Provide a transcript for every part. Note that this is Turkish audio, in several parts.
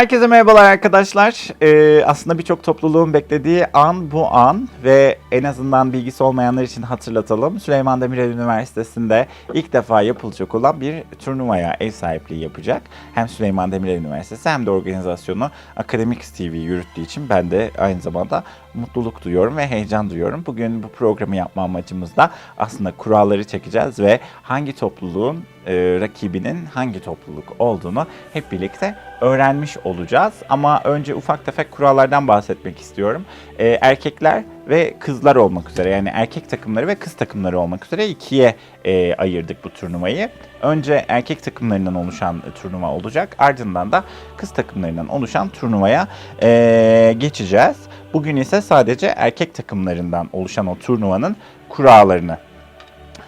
Herkese merhabalar arkadaşlar. Ee, aslında birçok topluluğun beklediği an bu an ve en azından bilgisi olmayanlar için hatırlatalım. Süleyman Demirel Üniversitesi'nde ilk defa yapılacak olan bir turnuvaya ev sahipliği yapacak. Hem Süleyman Demirel Üniversitesi hem de organizasyonu Akademik TV yürüttüğü için ben de aynı zamanda mutluluk duyuyorum ve heyecan duyuyorum. Bugün bu programı yapma amacımız da aslında kuralları çekeceğiz ve hangi topluluğun e, rakibinin hangi topluluk olduğunu hep birlikte öğrenmiş olacağız. Ama önce ufak tefek kurallardan bahsetmek istiyorum. E, erkekler ve kızlar olmak üzere yani erkek takımları ve kız takımları olmak üzere ikiye e, ayırdık bu turnuvayı. Önce erkek takımlarından oluşan turnuva olacak. Ardından da kız takımlarından oluşan turnuvaya e, geçeceğiz. Bugün ise sadece erkek takımlarından oluşan o turnuvanın kurallarını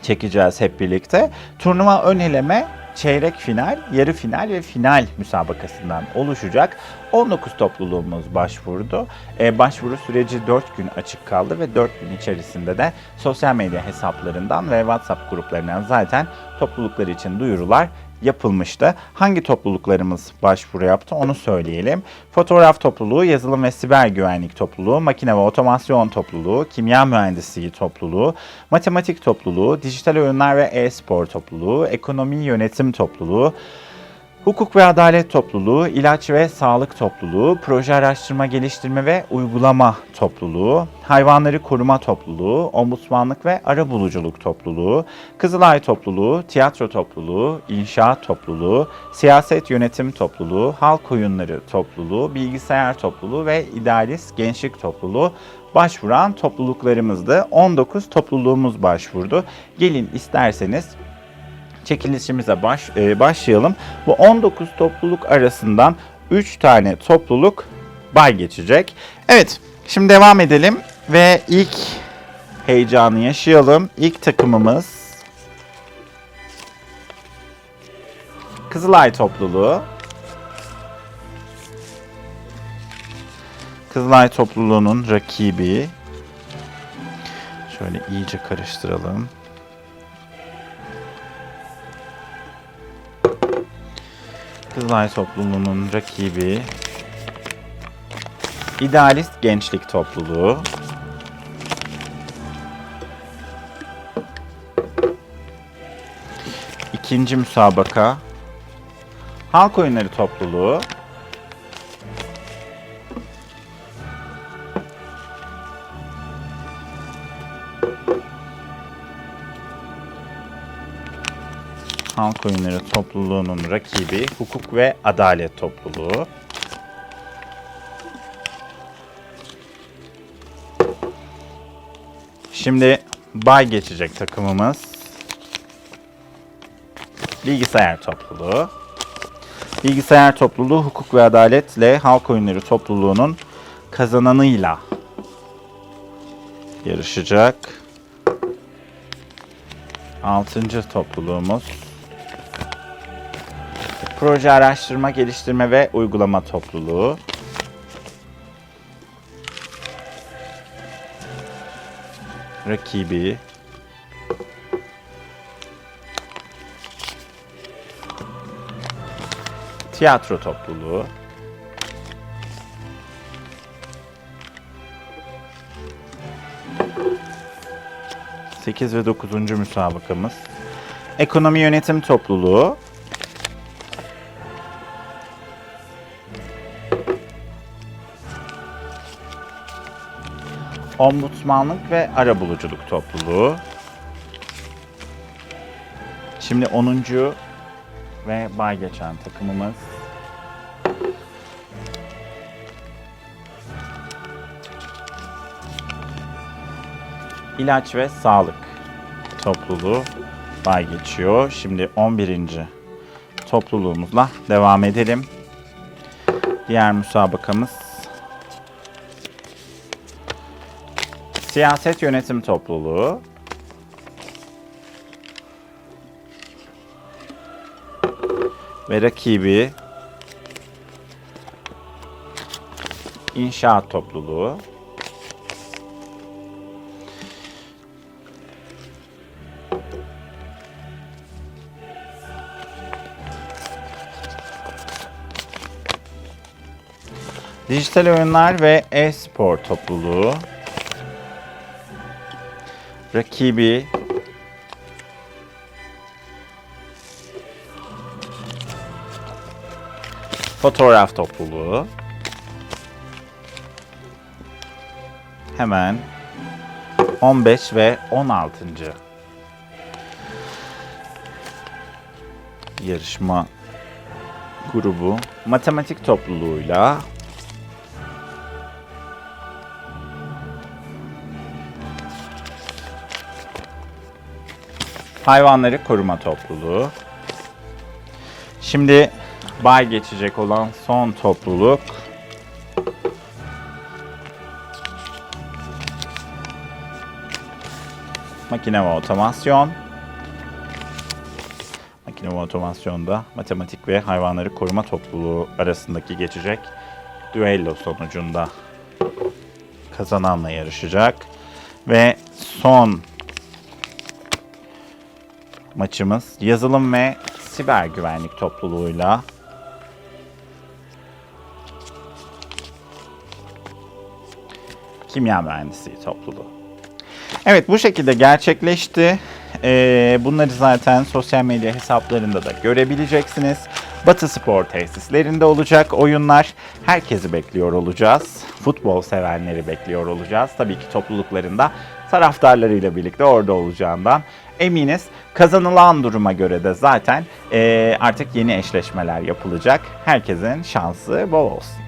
çekeceğiz hep birlikte. Turnuva ön eleme, çeyrek final, yarı final ve final müsabakasından oluşacak. 19 topluluğumuz başvurdu. Ee, başvuru süreci 4 gün açık kaldı ve 4 gün içerisinde de sosyal medya hesaplarından ve WhatsApp gruplarından zaten topluluklar için duyurular yapılmıştı. Hangi topluluklarımız başvuru yaptı onu söyleyelim. Fotoğraf topluluğu, yazılım ve siber güvenlik topluluğu, makine ve otomasyon topluluğu, kimya mühendisliği topluluğu, matematik topluluğu, dijital oyunlar ve e-spor topluluğu, ekonomi yönetim topluluğu, Hukuk ve Adalet Topluluğu, İlaç ve Sağlık Topluluğu, Proje Araştırma Geliştirme ve Uygulama Topluluğu, Hayvanları Koruma Topluluğu, Ombudsmanlık ve Arabuluculuk Topluluğu, Kızılay Topluluğu, Tiyatro Topluluğu, İnşaat Topluluğu, Siyaset Yönetim Topluluğu, Halk Oyunları Topluluğu, Bilgisayar Topluluğu ve İdealist Gençlik Topluluğu başvuran topluluklarımızdı. 19 topluluğumuz başvurdu. Gelin isterseniz çekilişimize baş, e, başlayalım. Bu 19 topluluk arasından 3 tane topluluk bay geçecek. Evet, şimdi devam edelim ve ilk heyecanı yaşayalım. İlk takımımız Kızılay topluluğu. Kızılay topluluğunun rakibi. Şöyle iyice karıştıralım. Kızılay topluluğunun rakibi İdealist Gençlik Topluluğu. İkinci müsabaka Halk Oyunları Topluluğu. Halk Oyunları Topluluğu'nun rakibi Hukuk ve Adalet Topluluğu. Şimdi bay geçecek takımımız. Bilgisayar Topluluğu. Bilgisayar Topluluğu Hukuk ve Adaletle Halk Oyunları Topluluğu'nun kazananıyla yarışacak. Altıncı topluluğumuz Proje Araştırma, Geliştirme ve Uygulama Topluluğu. Rakibi Tiyatro Topluluğu. Sekiz ve dokuzuncu müsabakamız. Ekonomi Yönetim Topluluğu. Ombudsmanlık ve Arabuluculuk Topluluğu. Şimdi 10. ve bay geçen takımımız. İlaç ve Sağlık Topluluğu bay geçiyor. Şimdi 11. topluluğumuzla devam edelim. Diğer müsabakamız Siyaset Yönetim Topluluğu. Ve rakibi İnşaat Topluluğu. Dijital oyunlar ve e-spor topluluğu. Rakibi Fotoğraf topluluğu. Hemen 15 ve 16. yarışma grubu matematik topluluğuyla hayvanları koruma topluluğu. Şimdi bay geçecek olan son topluluk makine ve otomasyon. Makine ve otomasyonda matematik ve hayvanları koruma topluluğu arasındaki geçecek düello sonucunda kazananla yarışacak. Ve son maçımız yazılım ve siber güvenlik topluluğuyla kimya mühendisliği topluluğu. Evet bu şekilde gerçekleşti. Ee, bunları zaten sosyal medya hesaplarında da görebileceksiniz. Batı Spor tesislerinde olacak oyunlar. Herkesi bekliyor olacağız. Futbol sevenleri bekliyor olacağız. Tabii ki topluluklarında taraftarlarıyla birlikte orada olacağından eminiz. Kazanılan duruma göre de zaten ee, artık yeni eşleşmeler yapılacak. Herkesin şansı bol olsun.